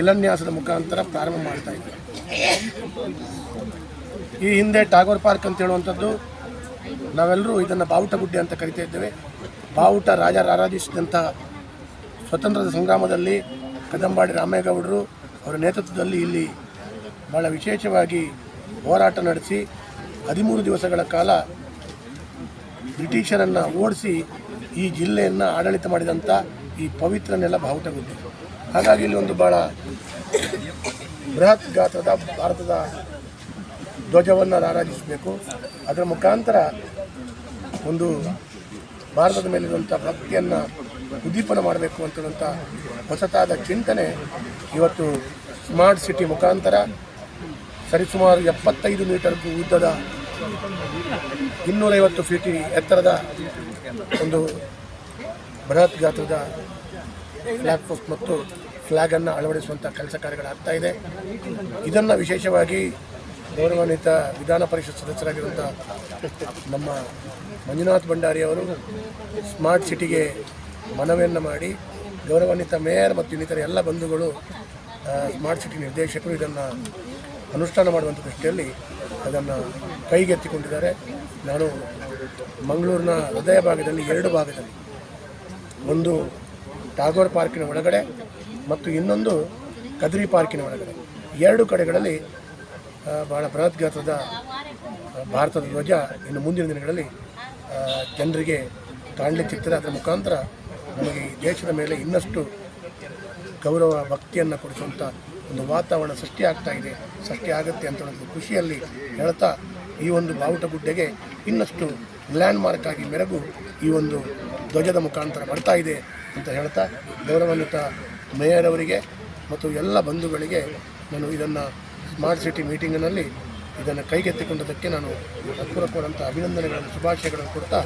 ಶಿಲಾನ್ಯಾಸದ ಮುಖಾಂತರ ಪ್ರಾರಂಭ ಮಾಡ್ತಾ ಇದ್ದೆ. ಈ ಹಿಂದೆ ಟಾಗೋರ್ ಪಾರ್ಕ್ ಅಂತ ಹೇಳುವಂಥದ್ದು, ನಾವೆಲ್ಲರೂ ಇದನ್ನು ಬಾವುಟ ಗುಡ್ಡೆ ಅಂತ ಕರಿತಾ ಇದ್ದೇವೆ. ಬಾವುಟ ರಾಜ ಆರಾಧಿಸಿದಂಥ ಸ್ವತಂತ್ರದ ಸಂಗ್ರಾಮದಲ್ಲಿ ಕದಂಬಾಡಿ ರಾಮೇಗೌಡರು ಅವರ ನೇತೃತ್ವದಲ್ಲಿ ಇಲ್ಲಿ ಭಾಳ ವಿಶೇಷವಾಗಿ ಹೋರಾಟ ನಡೆಸಿ ಹದಿಮೂರು ದಿವಸಗಳ ಕಾಲ ಬ್ರಿಟಿಷರನ್ನು ಓಡಿಸಿ ಈ ಜಿಲ್ಲೆಯನ್ನು ಆಡಳಿತ ಮಾಡಿದಂಥ ಈ ಪವಿತ್ರನೆಲ್ಲ ಬಾವುಟ ಬಾವುಟಗುಡ್ಡೆ ಹಾಗಾಗಿ ಇಲ್ಲಿ ಒಂದು ಭಾಳ ಬೃಹತ್ ಗಾತ್ರದ ಭಾರತದ ಧ್ವಜವನ್ನು ರಾರಾಜಿಸಬೇಕು ಅದರ ಮುಖಾಂತರ ಒಂದು ಭಾರತದ ಮೇಲಿರುವಂಥ ಭಕ್ತಿಯನ್ನು ಉದ್ದೀಪನ ಮಾಡಬೇಕು ಅಂತೇಳುವಂಥ ಹೊಸತಾದ ಚಿಂತನೆ ಇವತ್ತು ಸ್ಮಾರ್ಟ್ ಸಿಟಿ ಮುಖಾಂತರ ಸರಿಸುಮಾರು ಎಪ್ಪತ್ತೈದು ಮೀಟರ್ಗೂ ಉದ್ದದ ಇನ್ನೂರೈವತ್ತು ಫೀಟಿ ಎತ್ತರದ ಒಂದು ಬೃಹತ್ ಗಾತ್ರದ ಪೋಸ್ಟ್ ಮತ್ತು ಫ್ಲ್ಯಾಗನ್ನು ಅಳವಡಿಸುವಂಥ ಕೆಲಸ ಕಾರ್ಯಗಳಾಗ್ತಾ ಇದೆ. ಇದನ್ನು ವಿಶೇಷವಾಗಿ ಗೌರವಾನ್ವಿತ ವಿಧಾನ ಪರಿಷತ್ ಸದಸ್ಯರಾಗಿರುವಂಥ ನಮ್ಮ ಮಂಜುನಾಥ್ ಭಂಡಾರಿ ಅವರು ಸ್ಮಾರ್ಟ್ ಸಿಟಿಗೆ ಮನವಿಯನ್ನು ಮಾಡಿ ಗೌರವಾನ್ವಿತ ಮೇಯರ್ ಮತ್ತು ಇನ್ನಿತರ ಎಲ್ಲ ಬಂಧುಗಳು ಸ್ಮಾರ್ಟ್ ಸಿಟಿ ನಿರ್ದೇಶಕರು ಇದನ್ನು ಅನುಷ್ಠಾನ ಮಾಡುವಂಥ ದೃಷ್ಟಿಯಲ್ಲಿ ಅದನ್ನು ಕೈಗೆತ್ತಿಕೊಂಡಿದ್ದಾರೆ. ನಾನು ಮಂಗಳೂರಿನ ಹೃದಯ ಭಾಗದಲ್ಲಿ ಎರಡು ಭಾಗದಲ್ಲಿ, ಒಂದು ಟಾಗೋರ್ ಪಾರ್ಕಿನ ಒಳಗಡೆ ಮತ್ತು ಇನ್ನೊಂದು ಕದ್ರಿ ಪಾರ್ಕಿನ ಒಳಗಡೆ. ಎರಡು ಕಡೆಗಳಲ್ಲಿ ಬಹಳ ಬೃಹತ್ ಗಾತ್ರದ ಭಾರತದ ಧ್ವಜ ಇನ್ನು ಮುಂದಿನ ದಿನಗಳಲ್ಲಿ ಜನರಿಗೆ ಕಾಣಲಿಕ್ಕಿರ್ತದೆ ಅದರ ಮುಖಾಂತರ ನಮಗೆ ಈ ದೇಶದ ಮೇಲೆ ಇನ್ನಷ್ಟು ಗೌರವ ಭಕ್ತಿಯನ್ನು ಕೊಡಿಸುವಂಥ ಒಂದು ವಾತಾವರಣ ಸೃಷ್ಟಿ ಆಗ್ತಾ ಇದೆ. ಸೃಷ್ಟಿ ಆಗುತ್ತೆ ಅಂತ ಒಂದು ಖುಷಿಯಲ್ಲಿ ಹೇಳ್ತಾ ಈ ಒಂದು ಬಾವುಟ ಗುಡ್ಡೆಗೆ ಇನ್ನಷ್ಟು ಲ್ಯಾಂಡ್ ಮಾರ್ಕ್ ಆಗಿ ಮೆರಗು ಈ ಒಂದು ಧ್ವಜದ ಮುಖಾಂತರ ಬರ್ತಾ ಇದೆ ಅಂತ ಹೇಳ್ತಾ ಗೌರವಾನ್ವಿತ ಮೇಯರ್ ಅವರಿಗೆ ಮತ್ತು ಎಲ್ಲ ಬಂಧುಗಳಿಗೆ ನಾನು ಇದನ್ನು ಸ್ಮಾರ್ಟ್ ಸಿಟಿ ಮೀಟಿಂಗಿನಲ್ಲಿ ಇದನ್ನು ಕೈಗೆತ್ತಿಕೊಂಡದಕ್ಕೆ ನಾನು ಹೃತ್ಪೂರ್ವಕವಾದಂಥ ಅಭಿನಂದನೆಗಳನ್ನು, ಶುಭಾಶಯಗಳನ್ನು ಕೊಡ್ತಾ